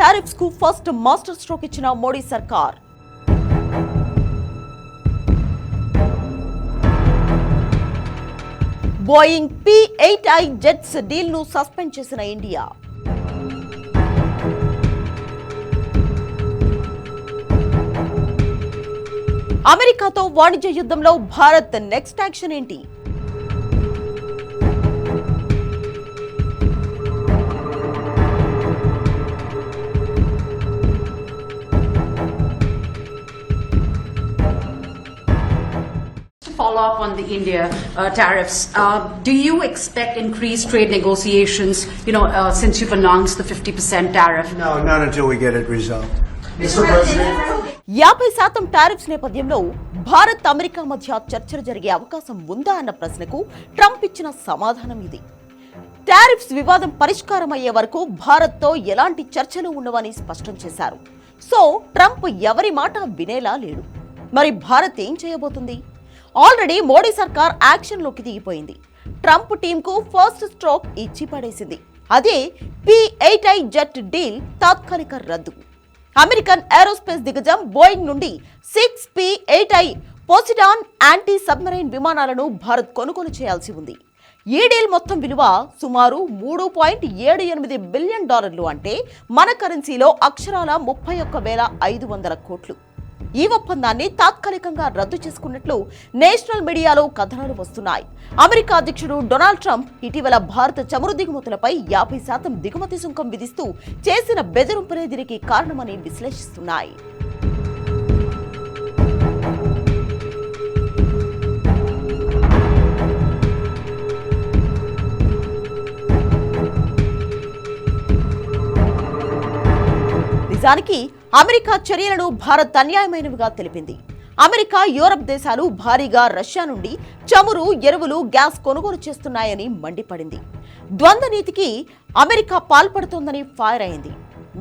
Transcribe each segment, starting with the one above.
టారిఫ్స్కు first master stroke ఇచ్చిన మోడీ సర్కార్. Boeing P eight I jets డీల్ను suspend చేసిన ఇండియా. అమెరికాతో వాణిజ్య యుద్ధంలో భారత్ నెక్స్ట్ యాక్షన్ ఏంటి? on the India uh, tariffs. Uh, do you expect increased trade negotiations, you know, uh, since you've announced the 50% tariff? No, not until we get it resolved. యాభై శాతం tariffs నేపథ్యంలో Bharat America మధ్య చర్చలు జరిగే అవకాశం ఉందా అన్న ప్రశ్నకు ట్రంప్ ఇచ్చిన సమాధానం ఇది టారిఫ్స్ వివాదం పరిష్కారం అయ్యే వరకు భారత్తో ఎలాంటి చర్చలు ఉండవని స్పష్టం చేశారు సో ట్రంప్ ఎవరి మాట వినేలా లేడు మరి భారత్ ఏం చేయబోతుంది ఆల్రెడీ మోడీ సర్కార్ యాక్షన్లోకి దిగిపోయింది. ట్రంప్ టీంకు ఫస్ట్ స్ట్రోక్ ఇచ్చి పడేసింది. అదే P eight I jet deal తాత్కాలిక రద్దు. అమెరికన్ ఏరోస్పేస్ దిగ్గజం బోయింగ్ నుండి six P eight I Poseidon anti submarine విమానాలను భారత్ కొనుగోలు చేయాల్సి ఉంది. ఈ డీల్ మొత్తం విలువ సుమారు మూడు పాయింట్ ఏడు ఎనిమిది బిలియన్ డాలర్లు అంటే మన కరెన్సీలో అక్షరాల ముప్పై ఒక్క వేల ఐదు వందల కోట్లు. ఈ ఒప్పందాన్ని తాత్కాలికంగా రద్దు చేసుకున్నట్లు నేషనల్ మీడియాలో కథనాలు వస్తున్నాయి. అమెరికా అధ్యక్షుడు డొనాల్డ్ ట్రంప్ ఇటీవల భారత చమురు దిగుమతులపై యాభై శాతం దిగుమతి సుంకం విధిస్తూ చేసిన బెదిరింపులే దీనికి కారణమని విశ్లేషిస్తున్నాయి. నిజానికి అమెరికా చర్యలను భారత్ అన్యాయమైనవిగా తెలిపింది. అమెరికా యూరప్ దేశాలు భారీగా రష్యా నుండి చమురు ఎరువులు గ్యాస్ కొనుగోలు చేస్తున్నాయని మండిపడింది. ద్వంద్వ నీతికి అమెరికా పాల్పడుతోందని ఫైర్ అయింది.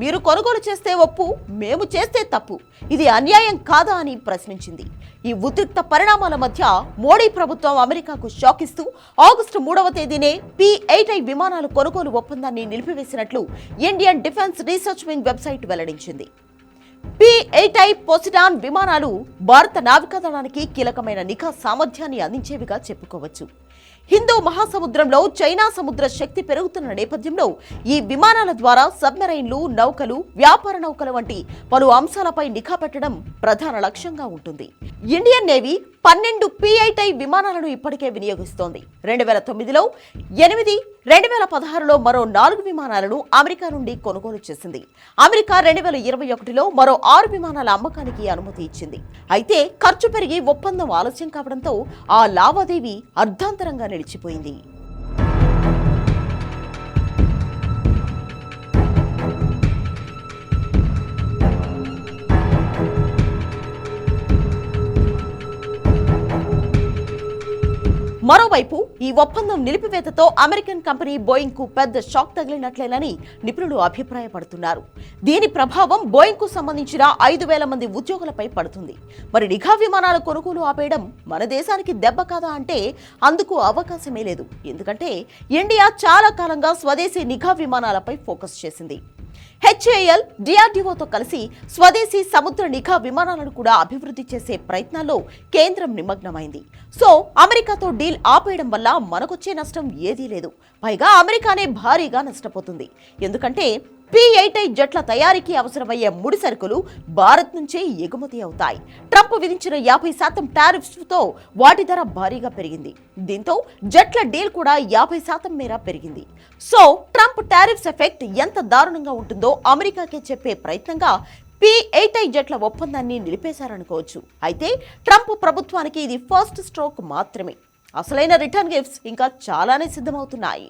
మీరు కొనుగోలు చేస్తే ఒప్పు మేము చేస్తే తప్పు. ఇది అన్యాయం కాదా అని ప్రశ్నించింది. ఈ ఉద్రిక్త పరిణామాల మధ్య మోడీ ప్రభుత్వం అమెరికాకు షాక్ ఇస్తూ ఆగస్టు మూడవ తేదీనే పి ఎయిట్ ఐ విమానాల కొనుగోలు ఒప్పందాన్ని నిలిపివేసినట్లు Indian defence research wing website వెల్లడించింది. పి ఎయిట్ ఐ పోసిడాన్ విమానాలు భారత నావికాదళానికి కీలకమైన నిఘా సామర్థ్యాన్ని అందించేవిగా చెప్పుకోవచ్చు. హిందూ మహాసముద్రంలో చైనా సముద్ర శక్తి పెరుగుతున్న నేపథ్యంలో ఈ విమానాల ద్వారా సబ్మెరైన్లు నౌకలు వ్యాపార నౌకలు వంటి పలు అంశాలపై నిఘా పెట్టడం ప్రధాన లక్ష్యంగా ఉంటుంది. ఇండియన్ నేవీ పన్నెండు పిఐటై విమానాలను ఇప్పటికే వినియోగిస్తోంది. రెండు వేల తొమ్మిదిలో ఎనిమిది రెండు వేల పదహారులో మరో నాలుగు విమానాలను అమెరికా నుండి కొనుగోలు చేసింది. అమెరికా రెండు వేల ఇరవై ఒకటిలో మరో ఆరు విమానాల అమ్మకానికి అనుమతి ఇచ్చింది. అయితే ఖర్చు పెరిగి ఒప్పందం ఆలస్యం కావడంతో ఆ లావాదేవీ అర్ధాంతరంగా నిలిచిపోయింది. మరోవైపు ఈ ఒప్పందం నిలిపివేతతో అమెరికన్ కంపెనీ బోయింగ్కు పెద్ద షాక్ తగిలినట్లేనని నిపుణులు అభిప్రాయపడుతున్నారు. దీని ప్రభావం బోయింగ్కు సంబంధించిన ఐదు వేల మంది ఉద్యోగులపై పడుతుంది. మరి నిఘా విమానాల కొనుగోలు ఆపేయడం మన దేశానికి దెబ్బ కాదా అంటే అందుకు అవకాశమే లేదు. ఎందుకంటే ఇండియా చాలా కాలంగా స్వదేశీ నిఘా విమానాలపై ఫోకస్ చేసింది. హెచ్ఏఎల్ డిఆర్డీఓతో కలిసి స్వదేశీ సముద్ర నిఘా విమానాలను కూడా అభివృద్ధి చేసే ప్రయత్నాల్లో కేంద్రం నిమగ్నమైంది. సో అమెరికాతో డీల్ ఆపేయడం వల్ల మనకొచ్చే నష్టం ఏదీ లేదు. పైగా అమెరికానే భారీగా నష్టపోతుంది. ఎందుకంటే పి ఎయిట్ ఐ జట్ల తయారీకి అవసరమయ్యే ముడి సరుకులు భారత్ నుంచే ఎగుమతి అవుతాయి. ట్రంప్ విధించిన యాభై శాతం టారిఫ్స్తో వాటి ధర భారీగా పెరిగింది. దీంతో జట్ల డీల్ కూడా యాభై శాతం మేర పెరిగింది. సో ట్రంప్ టారిఫ్స్ ఎఫెక్ట్ ఎంత దారుణంగా ఉంటుందో అమెరికాకే చెప్పే ప్రయత్నంగా పి ఎయిట్ ఐ జట్ల ఒప్పందాన్ని నిలిపేశారనుకోవచ్చు. అయితే ట్రంప్ ప్రభుత్వానికి ఇది ఫస్ట్ స్ట్రోక్ మాత్రమే. అసలైన రిటర్న్ గిఫ్ట్స్ ఇంకా చాలానే సిద్ధమవుతున్నాయి.